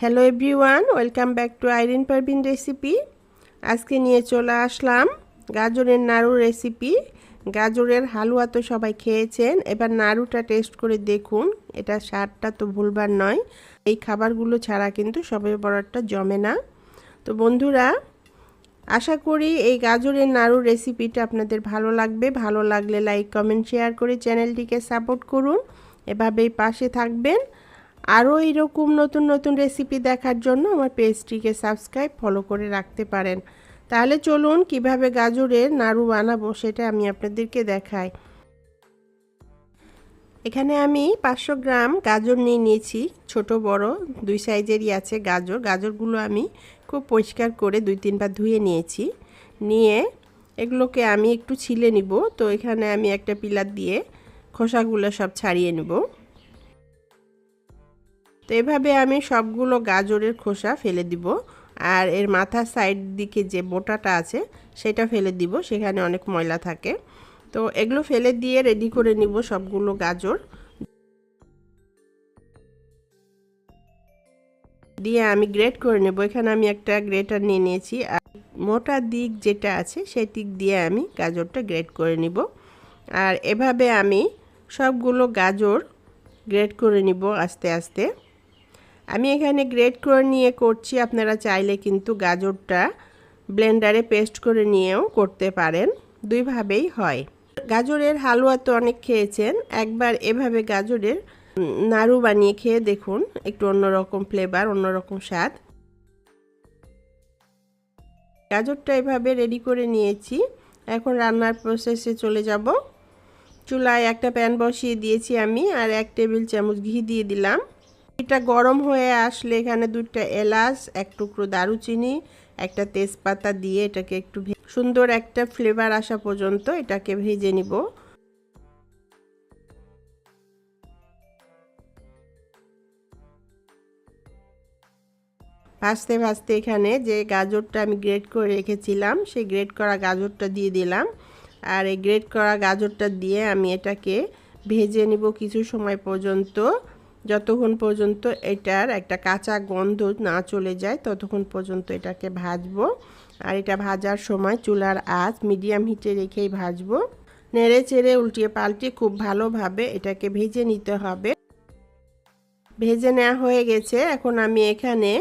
Hello everyone welcome back to Irin Parbin recipe আজকে নিয়ে চলে আসলাম গাজরের নাড়ু রেসিপি গাজরের হালুয়া তো সবাই খেয়েছেন। এবার নাড়ুটা টেস্ট করে দেখুন। এটা স্বাদটা তো ভুলবার নয়। এই খাবারগুলো ছাড়া কিন্তু সবাই বড়টা জমে না। তো বন্ধুরা, আশা করি এই গাজরের নাড়ু রেসিপিটা আপনাদের ভালো লাগবে। ভালো লাগলে লাইক কমেন্ট শেয়ার করে চ্যানেলটিকে সাপোর্ট করুন। এভাবেই পাশে থাকবেন। আরও এরকম নতুন নতুন রেসিপি দেখার জন্য আমার পেজটিকে সাবস্ক্রাইব ফলো করে রাখতে পারেন। তাহলে চলুন কীভাবে গাজরের নাড়ু বানাবো সেটা আমি আপনাদেরকে দেখাই। এখানে আমি পাঁচশো গ্রাম গাজর নিয়ে নিয়েছি, ছোট, বড়, দুই সাইজেরই আছে গাজর। গাজরগুলো আমি খুব পরিষ্কার করে দুই, তিনবার ধুয়ে নিয়েছি। নিয়ে এগুলোকে আমি একটু ছিলে নিব। তো এখানে আমি একটা পিলার দিয়ে খোসাগুলো সব ছাড়িয়ে নেব। তো এভাবে আমি সবগুলো গাজরের খোসা ফেলে দিব। আর এর মাথার সাইড দিকে যে বোটাটা আছে, সেটা ফেলে দিব, সেখানে অনেক ময়লা থাকে। তো এগুলো ফেলে দিয়ে রেডি করে নিব সবগুলো গাজর। দিয়ে আমি গ্রেট করে নেব। এখানে আমি একটা গ্রেটার নিয়ে নিয়েছি। আর মোটা দিক যেটা আছে, সেই দিক দিয়ে আমি গাজরটা গ্রেট করে নিব। আর এভাবে আমি সবগুলো গাজর গ্রেট করে নিব আস্তে আস্তে। আমি এখানে গ্রেট করে নিয়ে করছি, আপনারা চাইলে কিন্তু গাজরটা ব্লেন্ডারে পেস্ট করে নিয়েও করতে পারেন, দুইভাবেই হয়। গাজরের হালুয়া তো অনেক খেয়েছেন, একবার এভাবে গাজরের নাড়ু বানিয়ে খেয়ে দেখুন, একটু অন্যরকম ফ্লেভার অন্যরকম স্বাদ। গাজরটা এভাবে রেডি করে নিয়েছি, এখন রান্নার প্রসেসে চলে যাব। চুলায় একটা প্যান বসিয়ে দিয়েছি আমি, আর এক টেবিল চামচ ঘি দিয়ে দিলাম। এটা গরম হয়ে আসলে এখানে দুইটা এলাচ, এক টুকরো দারুচিনি, একটা তেজপাতা দিয়ে এটাকে একটু সুন্দর একটা ফ্লেভার আসা পর্যন্ত এটাকে ভেজে নিব। ভাজতে ভাজতে এখানে যে গাজরটা আমি গ্রেট করে রেখেছিলাম, সেই গ্রেট করা গাজরটা দিয়ে দিলাম। আর এই গ্রেট করা গাজরটা দিয়ে আমি এটাকে ভেজে নিব কিছু সময় পর্যন্ত। যতক্ষণ পর্যন্ত এটার একটা কাঁচা গন্ধ না চলে যায়, ততক্ষণ পর্যন্ত এটাকে ভাজবো। আর এটা ভাজার সময় চুলার আঁচ মিডিয়াম হিটে রেখেই ভাজবো। নেড়ে চেড়ে উল্টিয়ে পাল্টে খুব ভালোভাবে এটাকে ভেজে নিতে হবে। ভেজে নেওয়া হয়ে গেছে। এখন আমি এখানে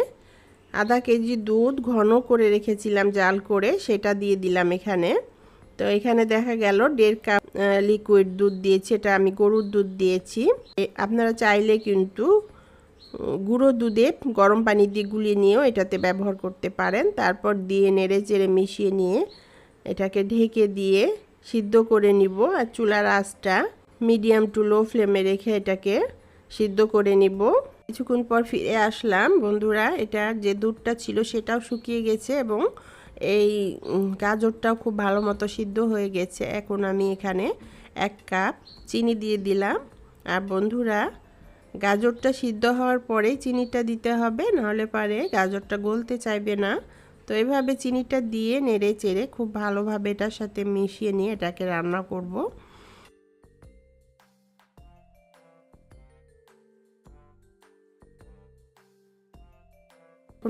আধা কেজি দুধ ঘন করে রেখেছিলাম জাল করে, সেটা দিয়ে দিলাম এখানে। তো এখানে দেখা গেল দেড় কাপ লিকুইড দুধ দিয়েছি, এটা আমি গরুর দুধ দিয়েছি। আপনারা চাইলে কিন্তু গুঁড়ো দুধে গরম পানি দিয়ে গুলিয়ে নিয়েও এটাতে ব্যবহার করতে পারেন। তারপর দিয়ে নেড়ে চেড়ে মিশিয়ে নিয়ে এটাকে ঢেকে দিয়ে সিদ্ধ করে নিব আর চুলার আঁচটা মিডিয়াম টু লো ফ্লেমে রেখে এটাকে সিদ্ধ করে নিব। কিছুক্ষণ পর ফিরে আসলাম। বন্ধুরা, এটা যে দুধটা ছিল সেটাও শুকিয়ে গেছে এবং এই গাজরটাও খুব ভালো মতো সিদ্ধ হয়ে গেছে। এখন আমি এখানে এক কাপ চিনি দিয়ে দিলাম। আর বন্ধুরা, গাজরটা সিদ্ধ হওয়ার পরেই চিনিটা দিতে হবে, নাহলে পারে গাজরটা গলতে চাইবে না। তো এভাবে চিনিটা দিয়ে নেড়ে চেড়ে খুব ভালোভাবে এটার সাথে মিশিয়ে নিয়ে এটাকে রান্না করব।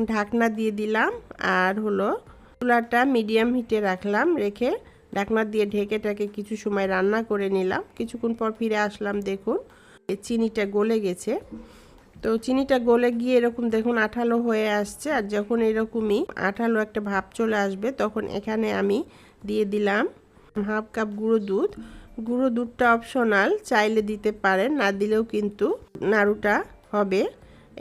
ঢাকনা দিয়ে দিলাম। আর হলো চুলাটা মিডিয়াম হিটে রাখলাম, রেখে ঢাকনা দিয়ে ঢেকেটাকে কিছু সময় রান্না করে নিলাম। কিছুক্ষণ পর ফিরে আসলাম, দেখুন চিনিটা গলে গেছে। তো চিনিটা গলে গিয়ে এরকম দেখুন আঠালো হয়ে আসছে, আর যখন এরকমই আঠালো একটা ভাব চলে আসবে, তখন এখানে আমি দিয়ে দিলাম হাফ কাপ গুঁড়ো দুধ। গুঁড়ো দুধটা অপশনাল চাইলে দিতে পারেন, না দিলেও কিন্তু নাড়ুটা হবে।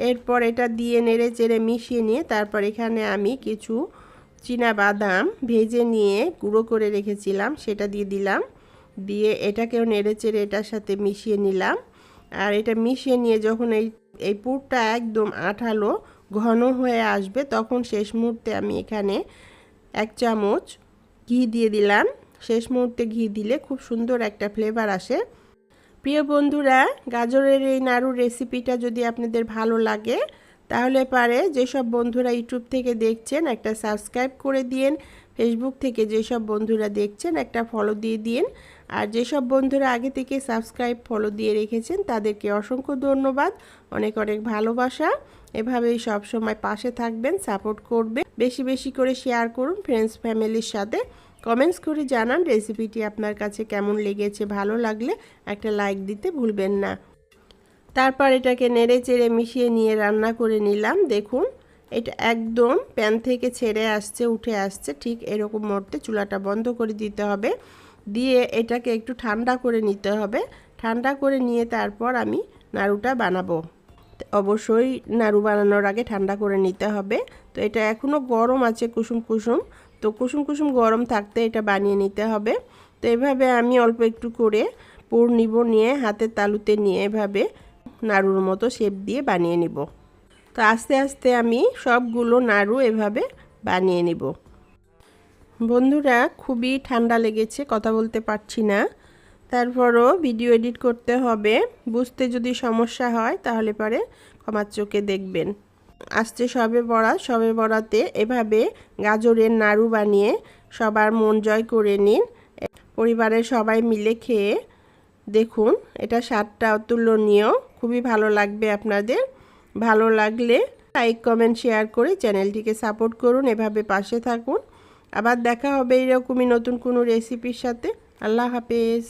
এরপর এটা দিয়ে নেড়ে চেড়ে মিশিয়ে নিয়ে তারপর এখানে আমি কিছু চীনা বাদাম ভেজে নিয়ে গুঁড়ো করে রেখেছিলাম, সেটা দিয়ে দিলাম। দিয়ে এটাকেও নেড়ে চেড়ে এটার সাথে মিশিয়ে নিলাম। আর এটা মিশিয়ে নিয়ে যখন এই এই পুরটা একদম আঠালো, ঘন হয়ে আসবে, তখন শেষ মুহূর্তে আমি এখানে এক চামচ ঘি দিয়ে দিলাম। শেষ মুহূর্তে ঘি দিলে খুব সুন্দর একটা ফ্লেভার আসে। প্রিয় বন্ধুরা, গাজরের এই নাড়ুর রেসিপিটা যদি আপনাদের ভালো লাগে তাহলে পারে যেসব বন্ধুরা ইউটিউব থেকে দেখছেন, একটা সাবস্ক্রাইব করে দিন ফেসবুক থেকে যেসব বন্ধুরা দেখছেন, একটা ফলো দিয়ে দিন আর যেসব বন্ধুরা আগে থেকে সাবস্ক্রাইব ফলো দিয়ে রেখেছেন, তাদেরকে অসংখ্য ধন্যবাদ। অনেক অনেক ভালোবাসা। এভাবেই সব সময় পাশে থাকবেন সাপোর্ট করবে বেশি বেশি করে শেয়ার করুন ফ্রেন্ডস ফ্যামিলির সাথে। কমেন্টস করে জানান রেসিপিটি আপনার কাছে কেমন লেগেছে, ভালো লাগলে একটা লাইক দিতে ভুলবেন না। তারপর এটাকে নেড়ে চেড়ে মিশিয়ে নিয়ে রান্না করে নিলাম। দেখুন, এটা একদম প্যান থেকে ছেড়ে আসছে, উঠে আসছে। ঠিক এরকম মুহূর্তে চুলাটা বন্ধ করে দিতে হবে। দিয়ে এটাকে একটু ঠান্ডা করে নিতে হবে। ঠান্ডা করে নিয়ে তারপর আমি নাড়ুটা বানাবো। অবশ্যই নাড়ু বানানোর আগে ঠান্ডা করে নিতে হবে। তো এটা এখনও গরম আছে, কুসুম কুসুম। তো কুসুম কুসুম গরম থাকতে এটা বানিয়ে নিতে হবে। তো এভাবে আমি অল্প একটু করে পুর নিব, নিয়ে হাতের তালুতে নিয়ে এভাবে নাড়ুর মতো শেপ দিয়ে বানিয়ে নিব। তো আস্তে আস্তে আমি সবগুলো নাড়ু এভাবে বানিয়ে নিব। বন্ধুরা, খুবই ঠান্ডা লেগেছে, কথা বলতে পারছি না। তারপরও ভিডিও এডিট করতে হবে। বুঝতে যদি সমস্যা হয়, তাহলে পরে ক্ষমার চোখে দেখবেন। আসছে সবে বড়া, সবে বড়াতে এভাবে গাজরের নাড়ু বানিয়ে সবার মন জয় করে নিন। পরিবারের সবাই মিলে খেয়ে দেখুন, এটা স্বাদটা অতুলনীয়। খুবই ভালো লাগবে আপনাদের। ভালো লাগলে লাইক কমেন্ট শেয়ার করে চ্যানেলটিকে সাপোর্ট করুন, এভাবে পাশে থাকুন। আবার দেখা হবে এরকমই নতুন কোনো রেসিপির সাথে। আল্লাহ হাফেজ।